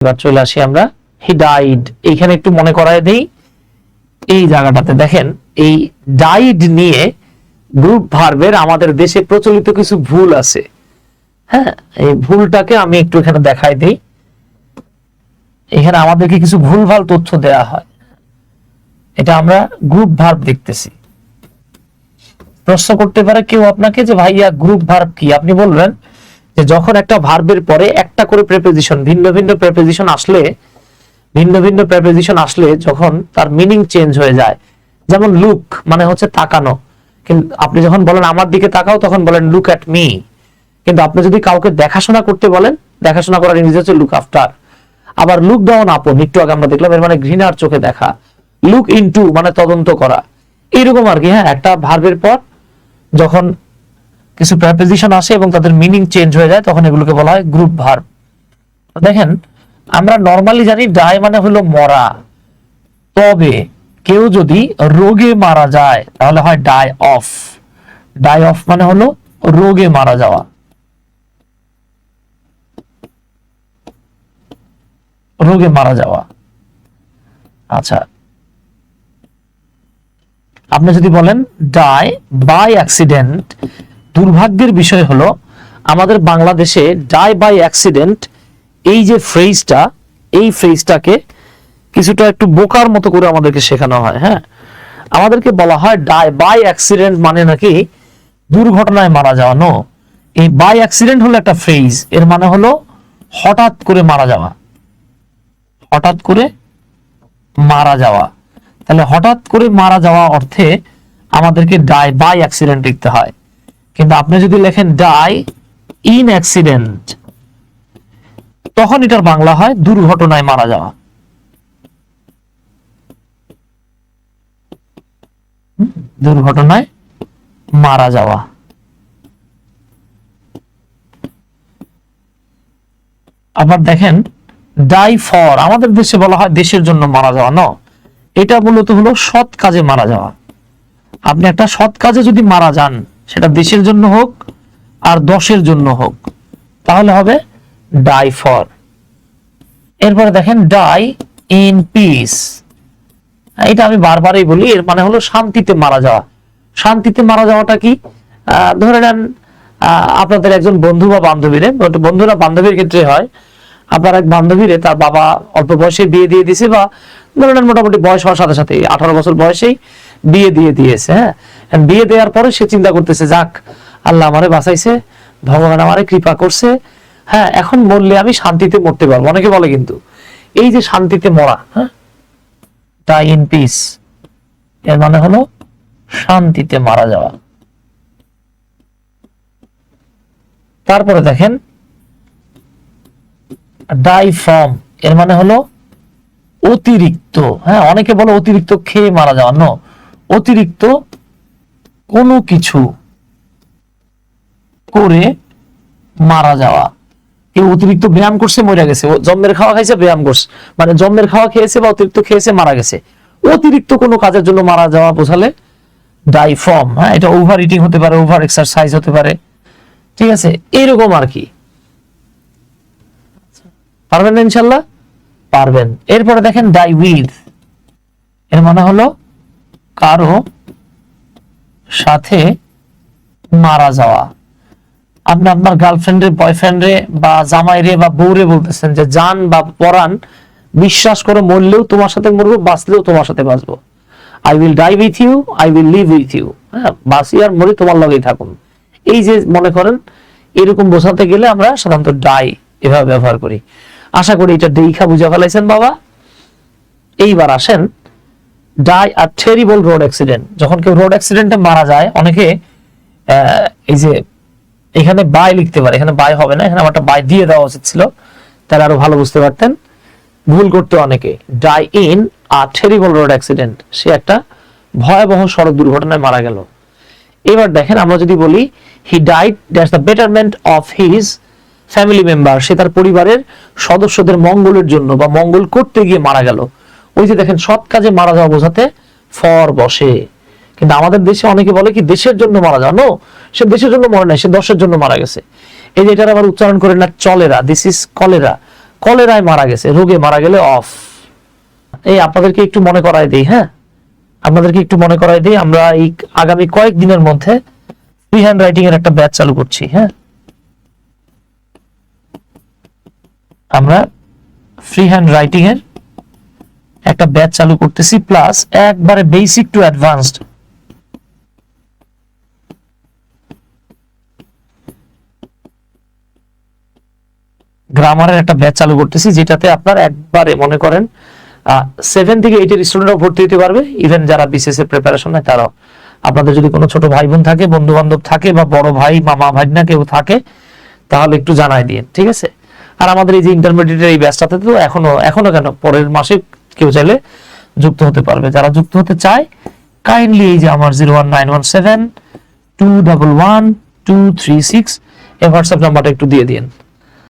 এবার চলে আসি আমরা হি ডাইড এইখানে একটু মনে করায় দেই, এই জায়গাটাতে দেখেন, এই ডাইড নিয়ে গ্রুপ ভার্বের আমাদের দেশে প্রচলিত কিছু ভুল আছে। হ্যাঁ এই ভুলটাকে আমি একটু এখানে দেখাই দেই। এখানে আমাদেরকে কিছু ভুলভাল তথ্য দেয়া হয়। এটা আমরা গ্রুপ ভার্ব দেখতেছি। প্রশ্ন করতে পারে কেউ আপনাকে যে ভাইয়া গ্রুপ ভার্ব কি? আপনি বলবেন যে যখন একটা ভার্বের পরে একটা করে প্রেপোজিশন ভিন্ন ভিন্ন প্রেপোজিশন আসলে, ভিন্ন ভিন্ন প্রেপোজিশন আসলে যখন তার মিনিং চেঞ্জ হয়ে যায়। যেমন লুক মানে হচ্ছে তাকানো। কিন্তু আপনি যখন বলেন আমার দিকে তাকাও, তখন বলেন লুক অ্যাট মি কিন্তু আপনি যদি কাউকে দেখাশোনা করতে বলেন, দেখাশোনা করার ইংরেজি হচ্ছে লুক আফটার আবার লুক ডাউন আপন একটু আগে আমরা দেখলাম, এর মানে ঘৃণার চোখে দেখা। লুক ইনটু মানে তদন্ত করা। এইরকম আর কি হ্যাঁ একটা ভার্বের পর যখন কিছু প্রেপোজিশন আসে এবং তাদের মিনিং চেঞ্জ হয়ে যায়, তখন এগুলোকে বলা হয় গ্রুপ ভার্ব দেখেন, আমরা নর্মালি জানি ডাই মানে হলো মরা। তবে কেউ যদি রোগে মারা যায়, তাহলে হয় ডাই অফ ডাই অফ মানে হলো রোগে মারা যাওয়া। রোগে মারা যাওয়া। আচ্ছা। আপনি যদি বলেন ডাই বাই অ্যাক্সিডেন্ট দুর্ভাগ্যের বিষয় হলো, আমাদের বাংলাদেশে ডাই বাই অ্যাক্সিডেন্ট এই যে ফ্রেজটা এই ফ্রেজটাকে কিছুটা একটু বোকার মতো করে আমাদেরকে শেখানো হয় হ্যাঁ? আমাদেরকে বলা হয় ডাই বাই অ্যাক্সিডেন্ট মানে নাকি দুর্ঘটনায় মারা যাওয়া নো এই বাই অ্যাক্সিডেন্ট হলো একটা ফ্রেজ এর মানে হলো হঠাৎ করে মারা যাওয়া। হঠাৎ করে মারা যাওয়া। তাহলে হঠাৎ করে মারা যাওয়া অর্থে আমাদেরকে ডাই বাই অ্যাক্সিডেন্ট লিখতে হয়। কিন্তু আপনি যদি লেখেন ডাই ইন অ্যাক্সিডেন্ট তখন এটার বাংলা হয় দুর্ঘটনায় মারা যাওয়া। দুর্ঘটনায় মারা যাওয়া। আবার দেখেন ডাই ফর আমাদের দেশে বলা হয় দেশের জন্য মারা যাওয়া ন এটা মূলত হলো সৎ কাজে মারা যাওয়া। আপনি একটা সৎ কাজে যদি মারা যান সেটা দেশের জন্য হোক আর দশের জন্য হোক, তাহলে হবে ডাই ফর এরপরে দেখেন ডাই ইন পিস এটা আমি বারবারই বলি, এর মানে হলো শান্তিতে মারা যাওয়া। শান্তিতে মারা যাওয়াটা কি? ধরে নেন আপনাদের একজন বন্ধু বা বান্ধবীরে, বন্ধুরা বান্ধবীর ক্ষেত্রে হয়, আপনার এক বান্ধবীরে তার বাবা অল্প বয়সে বিয়ে দিয়ে দিয়েছে বা ধরে নেন মোটামুটি বয়স হওয়ার সাথে সাথে আঠারো বছর বয়সেই বিয়ে দিয়ে দিয়েছে হ্যাঁ। বিয়ে দেওয়ার পরে সে চিন্তা করতেছে, যাক, আল্লাহ আমারে বাঁচাইছে, ভগবান আমারে কৃপা করছে। হ্যাঁ এখন মরলে আমি শান্তিতে মরতে পারব। অনেকে বলে কিন্তু, এই যে শান্তিতে মরা হ্যাঁ ডাই ইন পিস এর মানে হলো শান্তিতে মারা যাওয়া। তারপরে দেখেন ডাই ফ্রম এর মানে হলো অতিরিক্ত। হ্যাঁ অনেকে বলে অতিরিক্ত খেয়ে মারা যাওয়া। ন অতিরিক্ত কোনো কিছু করে মারা যাওয়া। কেউ অতিরিক্ত ব্যায়াম করছে, মরে গেছে। জন্মের খাওয়া খাইছে, ব্যায়াম করছে। মানে জন্মের খাওয়া খেয়েছে বা অতিরিক্ত খেয়েছে, মারা গেছে। অতিরিক্ত কোনো কাজের জন্য মারা যাওয়া বোঝালে ডাই ফর্ম হ্যাঁ? এটা ওভার ইটিং হতে পারে ওভার এক্সারসাইজ হতে পারে। ঠিক আছে? এইরকম আর কি। পারবেন না ইনশাল্লাহ? পারবেন। এরপরে দেখেন ডাই উইথ এর মানে হলো কারও সাথে মারা যাওয়া। আপনি আপনার গার্লফ্রেন্ডে বয়ফ্রেন্ডে বা জামাইরে বা বউরে বলতেছেন যে, জান বা পরাণ, বিশ্বাস করে মরলেও তোমার সাথে মরবো, বাঁচলেও তোমার সাথে বাঁচবো। I will die with you I will live with you হ্যাঁ বাঁচি আর মরি তোমার লগেই থাকুন। এই যে মনে করেন, এরকম বোঝাতে গেলে আমরা সাধারণত ডাই এভাবে ব্যবহার করি। আশা করি এটা দেখা বুঝা ফেলাইছেন বাবা। এইবার আসেন ডাই আর টেরিবল রোড অ্যাক্সিডেন্ট যখন কেউ রোড অ্যাক্সিডেন্টে মারা যায়, অনেকে এই যে এখানে বাই লিখতে পারে। এখানে বাই হবে না, এখানে আমার একটা বাই দিয়ে দেওয়া উচিত ছিল। তাহলে আরও ভালো বুঝতে পারতেন। ভুল করতে অনেকে। Die in a terrible road accident সে একটা ভয়াবহ সড়ক দুর্ঘটনায় মারা গেল। এবার দেখেন, আমরা যদি বলি he died that's the betterment of his family member সে তার পরিবারের সদস্যদের মঙ্গলের জন্য বা মঙ্গল করতে গিয়ে মারা গেল। ওই যে দেখেন, সৎ কাজে মারা যাওয়া বোঝাতে ফর বসে। কিন্তু আমাদের দেশে অনেকে বলে কি, দেশের জন্য মারা যাওয়া? নো সে দেশের জন্য মরে নাই, সে দশের জন্য মারা গেছে। এই যে এটার আবার উচ্চারণ করে না, চলেরা দিস ইজ কলেরা কলেরায় মারা গেছে, রোগে মারা গেলে অফ এই আপনাদেরকে একটু মনে করাই দিই হ্যাঁ? আপনাদেরকে একটু মনে করাই দিই, আমরা এই আগামী কয়েক দিনের মধ্যে ফ্রি হ্যান্ড রাইটিং এর একটা ব্যাচ চালু করছি হ্যাঁ? আমরা ফ্রি হ্যান্ড রাইটিং এর একটা ব্যাচ চালু করতেছি প্লাস একবারে বেসিক টু অ্যাডভান্সড গ্রামারের একটা ব্যাচ চালু করতেছি, যেটাতে আপনার একবারে মনে করেন সেভেন থেকে এইটের স্টুডেন্টও ভর্তি হতে পারবে ইভেন যারা বিসিএস এর প্রিপারেশন নেয় তারাও। আপনাদের যদি কোনো ছোট ভাই বোন থাকে বন্ধু বান্ধব থাকে বা বড় ভাই মামা ভাগনা কেউ থাকে, তাহলে একটু জানাই দিয়ে ঠিক আছে? আর আমাদের এই যে ইন্টারমিডিয়েটের এই ব্যাচটাতে তো এখনও এখনও কেন? পরের মাসে কেউ চাইলে যুক্ত হতে পারবে। যারা যুক্ত হতে চায় কাইন্ডলি এই যে আমার zero one nine one seven two double one two three six এই হোয়াটসঅ্যাপ নাম্বারটা একটু দিয়ে দিন।